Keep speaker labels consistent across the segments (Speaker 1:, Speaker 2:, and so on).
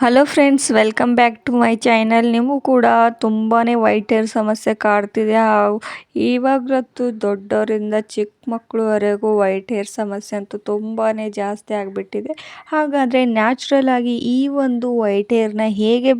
Speaker 1: Hello friends welcome back to my channel ನಿಮಗೂ ಕೂಡ ತುಂಬಾ ವೈಟ್ ಹೇರ್ ಸಮಸ್ಯೆ ಕಾಡ್ತಿದೆ. ಹಾಗೂ ಇವಾಗಲಂತೂ ದೊಡ್ಡವರಿಂದ ಚಿಕ್ಕ ಮಕ್ಕಳವರೆಗೂ ವೈಟ್ ಹೇರ್ ಸಮಸ್ಯೆ ಅಂತೂ ತುಂಬಾ ಜಾಸ್ತಿ ಆಗಿಬಿಟ್ಟಿದೆ. ಹಾಗಾದರೆ ನ್ಯಾಚುರಲ್ ಆಗಿ ಈ ಒಂದು ವೈಟ್ ಹೇರ್ನ ಹೇಗೆ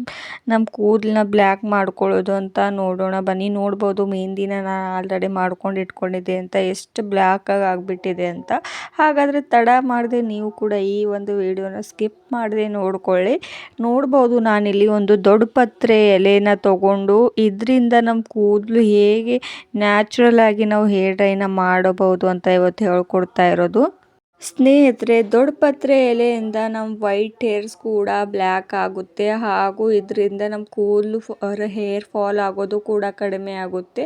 Speaker 1: ನಮ್ಮ ಕೂದಲನ್ನ ಬ್ಲ್ಯಾಕ್ ಮಾಡ್ಕೊಳ್ಳೋದು ಅಂತ ನೋಡೋಣ. ಬನ್ನಿ, ನೋಡ್ಬೋದು ಮೆಹಂದಿನ ನಾನು ಆಲ್ರೆಡಿ ಮಾಡ್ಕೊಂಡು ಇಟ್ಕೊಂಡಿದ್ದೆ ಅಂತ ಎಷ್ಟು ಬ್ಲ್ಯಾಕಾಗಿ ಆಗಿಬಿಟ್ಟಿದೆ ಅಂತ. ಹಾಗಾದರೆ ತಡ ಮಾಡದೆ ನೀವು ಕೂಡ ಈ ಒಂದು ವಿಡಿಯೋನ ಸ್ಕಿಪ್ ಮಾಡದೆ ನೋಡ್ಕೊಳ್ಳಿ. ನೋಡ್ಬೋದು, ನಾನಿಲ್ಲಿ ಒಂದು ದೊಡ್ಡ ಪತ್ರೆ ಎಲೆನ ತಗೊಂಡು ಇದರಿಂದ ನಮ್ಮ ಕೂದಲು ಹೇಗೆ ನ್ಯಾಚುರಲ್ ಆಗಿ ನಾವು ಹೇರ್ ಡ್ರೈನ ಮಾಡಬಹುದು ಅಂತ ಇವತ್ತು ಹೇಳ್ಕೊಡ್ತಾ ಇರೋದು. ಸ್ನೇಹಿತರೆ, ದೊಡ್ಡ ಪತ್ರೆ ಎಲೆಯಿಂದ ನಮ್ಮ ವೈಟ್ ಹೇರ್ಸ್ ಕೂಡ ಬ್ಲ್ಯಾಕ್ ಆಗುತ್ತೆ. ಹಾಗೂ ಇದರಿಂದ ನಮ್ಮ ಕೂದಲು ಹೇರ್ ಫಾಲ್ ಆಗೋದು ಕೂಡ ಕಡಿಮೆ ಆಗುತ್ತೆ.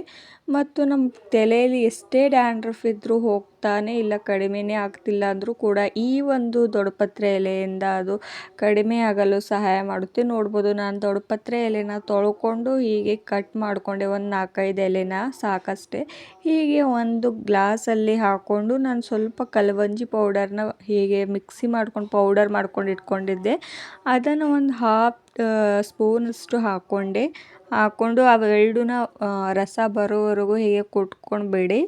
Speaker 1: ಮತ್ತು ನಮ್ಮ ತಲೆಯಲ್ಲಿ ಎಷ್ಟೇ ಡ್ಯಾಂಡ್ರಫ್ ಇದ್ದರೂ ಹೋಗ್ತಾನೆ ಇಲ್ಲ, ಕಡಿಮೆನೇ ಆಗ್ತಿಲ್ಲ ಅಂದರೂ ಕೂಡ ಈ ಒಂದು ದೊಡ್ಡಪತ್ರೆ ಎಲೆಯಿಂದ ಅದು ಕಡಿಮೆ ಆಗಲು ಸಹಾಯ ಮಾಡುತ್ತೆ. ನೋಡ್ಬೋದು, ನಾನು ದೊಡ್ಡಪತ್ರೆ ಎಲೆನ ತೊಳ್ಕೊಂಡು ಹೀಗೆ ಕಟ್ ಮಾಡಿಕೊಂಡೆ, ಒಂದು ನಾಲ್ಕೈದು ಎಲೆನ ಸಾಕಷ್ಟೇ. ಹೀಗೆ ಒಂದು ಗ್ಲಾಸಲ್ಲಿ ಹಾಕ್ಕೊಂಡು ನಾನು ಸ್ವಲ್ಪ ಕಲವಂಜಿ ಪೌಡರ್ನ ಹೀಗೆ ಮಿಕ್ಸಿ ಮಾಡ್ಕೊಂಡು, ಪೌಡರ್ ಮಾಡ್ಕೊಂಡು ಇಟ್ಕೊಂಡಿದ್ದೆ. ಅದನ್ನು ಒಂದು ಹಾಫ್ ಸ್ಪೂನಷ್ಟು ಹಾಕ್ಕೊಂಡೆ ಹಾಕ್ಕೊಂಡು ಅವೆರಡೂ ರಸ ಬರೋವರೆಗೂ ಹೀಗೆ ಕುಟ್ಕೊಂಡ್ಬಿಡಿ.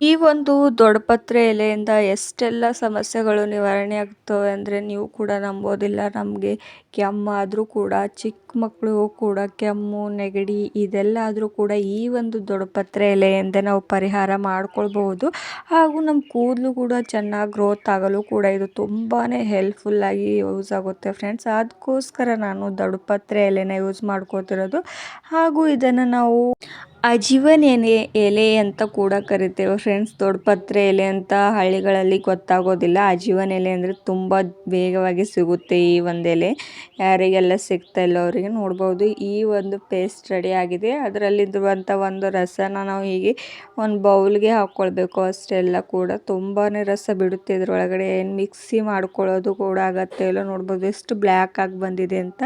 Speaker 1: ಈ ಒಂದು ದೊಡ್ಡಪತ್ರೆ ಎಲೆಯಿಂದ ಎಷ್ಟೆಲ್ಲ ಸಮಸ್ಯೆಗಳು ನಿವಾರಣೆ ಆಗ್ತವೆ ಅಂದರೆ ನೀವು ಕೂಡ ನಂಬೋದಿಲ್ಲ. ನಮಗೆ ಕೆಮ್ಮಾದರೂ ಕೂಡ ಚಿಕ್ಕ ಮಕ್ಕಳಿಗೂ ಕೂಡ ಕೆಮ್ಮು, ನೆಗಡಿ ಇದೆಲ್ಲ ಆದರೂ ಕೂಡ ಈ ಒಂದು ದೊಡ್ಡಪತ್ರೆ ಎಲೆಯಿಂದ ನಾವು ಪರಿಹಾರ ಮಾಡ್ಕೊಳ್ಬಹುದು. ಹಾಗೂ ನಮ್ಮ ಕೂದಲು ಕೂಡ ಚೆನ್ನಾಗಿ ಗ್ರೋತ್ ಆಗಲು ಕೂಡ ಇದು ತುಂಬಾ ಹೆಲ್ಪ್ಫುಲ್ಲಾಗಿ ಯೂಸ್ ಆಗುತ್ತೆ ಫ್ರೆಂಡ್ಸ್ ಅದಕ್ಕೋಸ್ಕರ ನಾನು ದೊಡ್ಡಪತ್ರೆ ಎಲೆನ ಯೂಸ್ ಮಾಡ್ಕೋತಿರೋದು. ಹಾಗೂ ಇದನ್ನು ನಾವು ಅಜೀವನ್ ಎಲೆ ಎಲೆ ಅಂತ ಕೂಡ ಕರಿತೇವೆ ಫ್ರೆಂಡ್ಸ್ ದೊಡ್ಡಪತ್ರೆ ಎಲೆ ಅಂತ ಹಳ್ಳಿಗಳಲ್ಲಿ ಗೊತ್ತಾಗೋದಿಲ್ಲ. ಅಜೀವನ್ ಎಲೆ ಅಂದರೆ ತುಂಬ ವೇಗವಾಗಿ ಸಿಗುತ್ತೆ ಈ ಒಂದು ಎಲೆ ಯಾರಿಗೆಲ್ಲ ಸಿಗ್ತಾ ಇಲ್ಲ ಅವರಿಗೆ ನೋಡ್ಬೋದು. ಈ ಒಂದು ಪೇಸ್ಟ್ ರೆಡಿ ಆಗಿದೆ. ಅದರಲ್ಲಿರುವಂಥ ಒಂದು ರಸನ ನಾವು ಹೀಗೆ ಒಂದು ಬೌಲ್ಗೆ ಹಾಕ್ಕೊಳ್ಬೇಕು ಅಷ್ಟೆಲ್ಲ ಕೂಡ ತುಂಬಾನೇ ರಸ ಬಿಡುತ್ತೆ ಇದರೊಳಗಡೆ. ಏನು ಮಿಕ್ಸಿ ಮಾಡ್ಕೊಳ್ಳೋದು ಕೂಡ ಆಗತ್ತೆ. ಇಲ್ಲ ನೋಡ್ಬೋದು ಎಷ್ಟು ಬ್ಲ್ಯಾಕ್ ಆಗಿ ಬಂದಿದೆ ಅಂತ.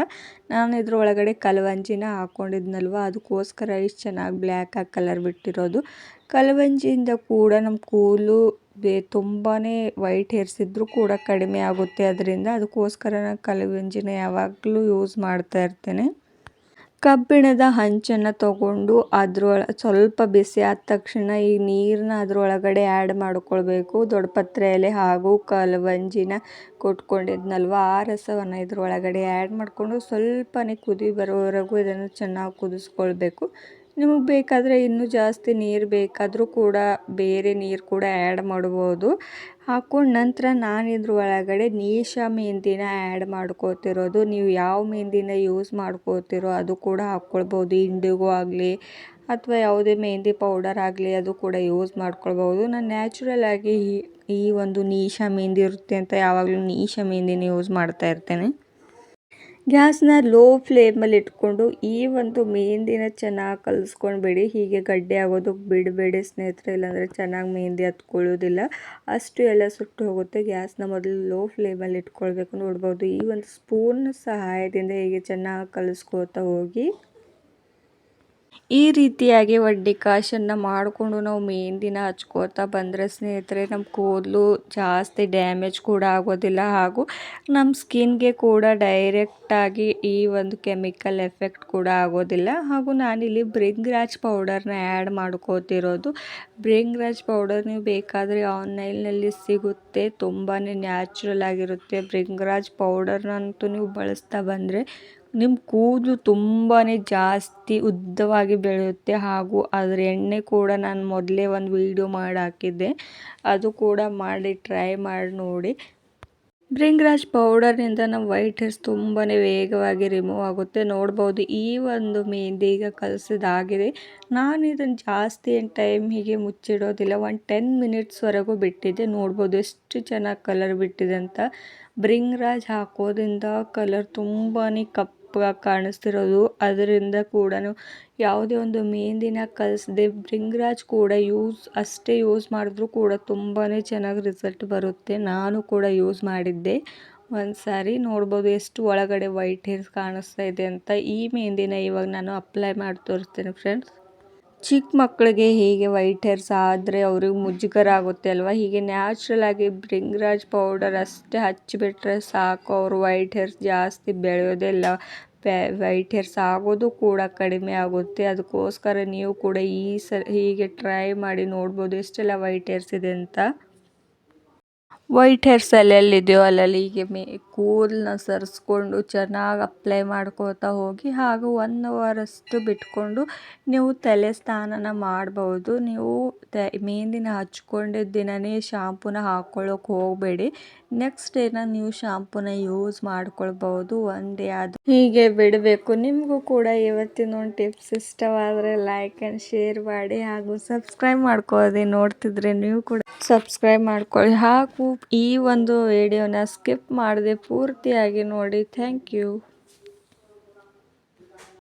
Speaker 1: ನಾನು ಇದ್ರೊಳಗಡೆ ಕಲವಂಜಿನ ಹಾಕ್ಕೊಂಡಿದ್ನಲ್ವ ಅದಕ್ಕೋಸ್ಕರ ಇಷ್ಟು ಚೆನ್ನಾಗಿ ಬ್ಲ್ಯಾಕ್ ಆಗಿ ಕಲರ್ ಬಿಟ್ಟಿರೋದು. ಕಲವಂಜಿಯಿಂದ ಕೂಡ ನಮ್ಮ ಕೂಲು ಬೇ ತುಂಬಾ ವೈಟ್ ಹೇರ್ಸ್ ಇದ್ದರೂ ಕೂಡ ಕಡಿಮೆ ಆಗುತ್ತೆ. ಅದರಿಂದ ಅದಕ್ಕೋಸ್ಕರ ನಾನು ಕಲವಂಜಿನ ಯಾವಾಗಲೂ ಯೂಸ್ ಮಾಡ್ತಾ ಇರ್ತೇನೆ. ಕಬ್ಬಿಣದ ಹಂಚನ್ನು ತಗೊಂಡು ಅದ್ರೊಳ ಸ್ವಲ್ಪ ಬಿಸಿ ಆದ ತಕ್ಷಣ ಈ ನೀರನ್ನ ಅದರೊಳಗಡೆ ಆ್ಯಡ್ ಮಾಡ್ಕೊಳ್ಬೇಕು. ದೊಡ್ಡಪತ್ರೆ ಎಲೆ ಹಾಗೂ ಕಲವಂಜಿನ ಕೊಟ್ಕೊಂಡಿದ್ನಲ್ವ? ಆ ರಸವನ್ನು ಇದರೊಳಗಡೆ ಆ್ಯಡ್ ಮಾಡಿಕೊಂಡು ಸ್ವಲ್ಪನೇ ಕುದಿ ಬರೋವರೆಗೂ ಇದನ್ನು ಚೆನ್ನಾಗಿ ಕುದಿಸ್ಕೊಳ್ಬೇಕು. ನಿಮಗೆ ಬೇಕಾದರೆ ಇನ್ನೂ ಜಾಸ್ತಿ ನೀರು ಬೇಕಾದರೂ ಕೂಡ ಬೇರೆ ನೀರು ಕೂಡ ಆ್ಯಡ್ ಮಾಡ್ಬೋದು. ಹಾಕ್ಕೊಂಡು ನಂತರ ನಾನು ಇದ್ರ ಒಳಗಡೆ ನೀಶಾ ಮೆಹಂದಿನ ಆ್ಯಡ್ ಮಾಡ್ಕೋತಿರೋದು. ನೀವು ಯಾವ ಮೆಹಂದಿನ ಯೂಸ್ ಮಾಡ್ಕೋತಿರೋ ಅದು ಕೂಡ ಹಾಕ್ಕೊಳ್ಬೋದು ಇಂಡಿಗೋ ಆಗಲಿ ಅಥವಾ ಯಾವುದೇ ಮೆಹಂದಿ ಪೌಡರ್ ಆಗಲಿ ಅದು ಕೂಡ ಯೂಸ್ ಮಾಡ್ಕೊಳ್ಬೋದು. ನಾನು ನ್ಯಾಚುರಲ್ ಆಗಿ ಈ ಒಂದು ನೀಶಾ ಮೆಹಂದಿ ಇರುತ್ತೆ ಅಂತ ಯಾವಾಗಲೂ ನೀಶಾ ಮೆಹಂದಿನ ಯೂಸ್ ಮಾಡ್ತಾ ಇರ್ತೇನೆ. ಗ್ಯಾಸ್ನ ಲೋ ಫ್ಲೇಮಲ್ಲಿ ಇಟ್ಕೊಂಡು ಈ ಒಂದು ಮೆಹಂದಿನ ಚೆನ್ನಾಗಿ ಕಲಿಸ್ಕೊಂಡ್ಬಿಡಿ. ಹೀಗೆ ಗಡ್ಡೆ ಆಗೋದು ಬಿಡಬೇಡಿ ಸ್ನೇಹಿತರೆ, ಇಲ್ಲಾಂದರೆ ಚೆನ್ನಾಗಿ ಮೆಹಂದಿ ಹತ್ಕೊಳ್ಳೋದಿಲ್ಲ. ಅಷ್ಟು ಎಲ್ಲ ಸುಟ್ಟು ಹೋಗುತ್ತೆ. ಗ್ಯಾಸ್ನ ಮೊದಲು ಲೋ ಫ್ಲೇಮಲ್ಲಿ ಇಟ್ಕೊಳ್ಬೇಕು ನೋಡ್ಬೋದು. ಈ ಒಂದು ಸ್ಪೂನ್ ಸಹಾಯದಿಂದ ಹೀಗೆ ಚೆನ್ನಾಗಿ ಕಲಿಸ್ಕೋತಾ ಹೋಗಿ. ಈ ರೀತಿಯಾಗಿ ವಡ್ಡಿ ಕಾಶನ್ನ ಮಾಡಿಕೊಂಡು ನಾವು ಮೆಹಂದಿನ ಹಚ್ಕೋತಾ ಬಂದರೆ ಸ್ನೇಹಿತರೆ ನಮ್ಮ ಕೂದಲು ಜಾಸ್ತಿ ಡ್ಯಾಮೇಜ್ ಕೂಡ ಆಗೋದಿಲ್ಲ ಹಾಗೂ ನಮ್ಮ ಸ್ಕಿನ್ಗೆ ಕೂಡ ಡೈರೆಕ್ಟಾಗಿ ಈ ಒಂದು ಕೆಮಿಕಲ್ ಎಫೆಕ್ಟ್ ಕೂಡ ಆಗೋದಿಲ್ಲ. ಹಾಗೂ ನಾನಿಲ್ಲಿ ಬ್ರಿಂಗ್ರಾಜ್ ಪೌಡರ್ನ ಆ್ಯಡ್ ಮಾಡ್ಕೋತಿರೋದು. ಬ್ರಿಂಗ್ರಾಜ್ ಪೌಡರ್ ನೀವು ಬೇಕಾದರೆ ಆನ್ಲೈನಲ್ಲಿ ಸಿಗುತ್ತೆ ತುಂಬಾ ನ್ಯಾಚುರಲ್ ಆಗಿರುತ್ತೆ. ಬ್ರಿಂಗ್ರಾಜ್ ಪೌಡರ್ನಂತೂ ನೀವು ಬಳಸ್ತಾ ಬಂದರೆ ನಿಮ್ಮ ಕೂದಲು ತುಂಬಾ ಜಾಸ್ತಿ ಉದ್ದವಾಗಿ ಬೆಳೆಯುತ್ತೆ ಹಾಗೂ ಅದರ ಎಣ್ಣೆ ಕೂಡ ನಾನು ಮೊದಲೇ ಒಂದು ವೀಡಿಯೋ ಮಾಡಿ ಹಾಕಿದ್ದೆ. ಅದು ಕೂಡ ಮಾಡಿ ಟ್ರೈ ಮಾಡಿ ನೋಡಿ. ಬ್ರಿಂಗ್ರಾಜ್ ಪೌಡರ್ನಿಂದ ನಮ್ಮ ವೈಟ್ ಹೇರ್ಸ್ ತುಂಬಾ ವೇಗವಾಗಿ ರಿಮೂವ್ ಆಗುತ್ತೆ. ನೋಡ್ಬೋದು ಈ ಒಂದು ಮೆಹಂದಿ ಈಗ ಕಲಸಿದಾಗಿದೆ ನಾನು ಇದನ್ನು ಜಾಸ್ತಿ ಏನು ಟೈಮ್ ಹೀಗೆ ಮುಚ್ಚಿಡೋದಿಲ್ಲ. ಒಂದು ಟೆನ್ ಮಿನಿಟ್ಸ್ವರೆಗೂ ಬಿಟ್ಟಿದ್ದೆ. ನೋಡ್ಬೋದು ಎಷ್ಟು ಚೆನ್ನಾಗಿ ಕಲರ್ ಬಿಟ್ಟಿದೆ ಅಂತ. ಬ್ರಿಂಗ್ರಾಜ್ ಹಾಕೋದ್ರಿಂದ ಕಲರ್ ತುಂಬಾ ಕಪ್ ಕಪ್ಪಗಾಗಿ ಕಾಣಿಸ್ತಿರೋದು. ಅದರಿಂದ ಕೂಡ ಯಾವುದೇ ಒಂದು ಮೆಹಂದಿನ ಕಲಿಸ್ದೆ ಬ್ರಿಂಗ್ರಾಜ್ ಕೂಡ ಯೂಸ್, ಅಷ್ಟೇ ಯೂಸ್ ಮಾಡಿದ್ರೂ ಕೂಡ ತುಂಬಾ ಚೆನ್ನಾಗಿ ರಿಸಲ್ಟ್ ಬರುತ್ತೆ. ನಾನು ಕೂಡ ಯೂಸ್ ಮಾಡಿದ್ದೆ. ಒಂದು ಸಾರಿ ನೋಡ್ಬೋದು ಎಷ್ಟು ಒಳಗಡೆ ವೈಟ್ ಹೇರ್ಸ್ ಕಾಣಿಸ್ತಾ ಇದೆ ಅಂತ. ಈ ಮೆಹಂದಿನ ಇವಾಗ ನಾನು ಅಪ್ಲೈ ಮಾಡಿ ತೋರಿಸ್ತೀನಿ ಫ್ರೆಂಡ್ಸ್. ಚಿಕ್ಕ ಮಕ್ಕಳಿಗೆ ಹೀಗೆ ವೈಟ್ ಹೇರ್ಸ್ ಆದರೆ ಅವ್ರಿಗೆ ಮುಜುಗರ ಆಗುತ್ತೆ ಅಲ್ವಾ? ಹೀಗೆ ನ್ಯಾಚುರಲ್ ಆಗಿ ಬ್ರಿಂಗ್ರಾಜ್ ಪೌಡರ್ ಅಷ್ಟೇ ಹಚ್ಚಿಬಿಟ್ರೆ ಸಾಕು. ಅವರು ವೈಟ್ ಹೇರ್ಸ್ ಜಾಸ್ತಿ ಬೆಳೆಯೋದೇ ಇಲ್ಲ. ವೈಟ್ ಹೇರ್ಸ್ ಆಗೋದು ಕೂಡ ಕಡಿಮೆ ಆಗುತ್ತೆ. ಅದಕ್ಕೋಸ್ಕರ ನೀವು ಕೂಡ ಈ ಸ ಹೀಗೆ ಟ್ರೈ ಮಾಡಿ ನೋಡ್ಬೋದು. ಎಷ್ಟೆಲ್ಲ ವೈಟ್ ಹೇರ್ಸ್ ಇದೆ ಅಂತ. ವೈಟ್ ಹೇರ್ಸ್ ಎಲ್ಲೆಲ್ಲಿದೆಯೋ ಅಲ್ಲಲ್ಲಿ ಹೀಗೆ ಮೇ ಕೂದಲನ್ನ ಸರಿಸ್ಕೊಂಡು ಚೆನ್ನಾಗಿ ಅಪ್ಲೈ ಮಾಡ್ಕೋತಾ ಹೋಗಿ ಹಾಗೂ ಒನ್ ಅಷ್ಟು ಬಿಟ್ಕೊಂಡು ನೀವು ತಲೆ ಸ್ನಾನನ ಮಾಡ್ಬೋದು. ನೀವು ತ ಮೆಹಂದಿನ ಹಚ್ಕೊಂಡಿದ್ದ ದಿನವೇ ಶಾಂಪೂನ ಹಾಕ್ಕೊಳ್ಳೋಕೆ ಹೋಗಬೇಡಿ. ನೆಕ್ಸ್ಟ್ ಡೇನ ನೀವು ಶಾಂಪೂನ ಯೂಸ್ ಮಾಡ್ಕೊಳ್ಬೋದು ಒನ್ ಡೇ ಅದು ಹೀಗೆ ಬಿಡಬೇಕು. ನಿಮಗೂ ಕೂಡ ಇವತ್ತಿನ ಒಂದು ಟಿಪ್ಸ್ ಇಷ್ಟವಾದರೆ ಲೈಕ್ ಆ್ಯಂಡ್ ಶೇರ್ ಮಾಡಿ ಹಾಗೂ ಸಬ್ಸ್ಕ್ರೈಬ್ ಮಾಡ್ಕೊಳ್ಳಿ ನೋಡ್ತಿದ್ರೆ ನೀವು ಕೂಡ ಸಬ್ಸ್ಕ್ರೈಬ್ ಮಾಡ್ಕೊಳ್ಳಿ ಹಾಗೂ ಈ ಒಂದು ವಿಡಿಯೋನ ಸ್ಕಿಪ್ ಮಾಡದೆ ಪೂರ್ತಿಯಾಗಿ ನೋಡಿ. Thank you.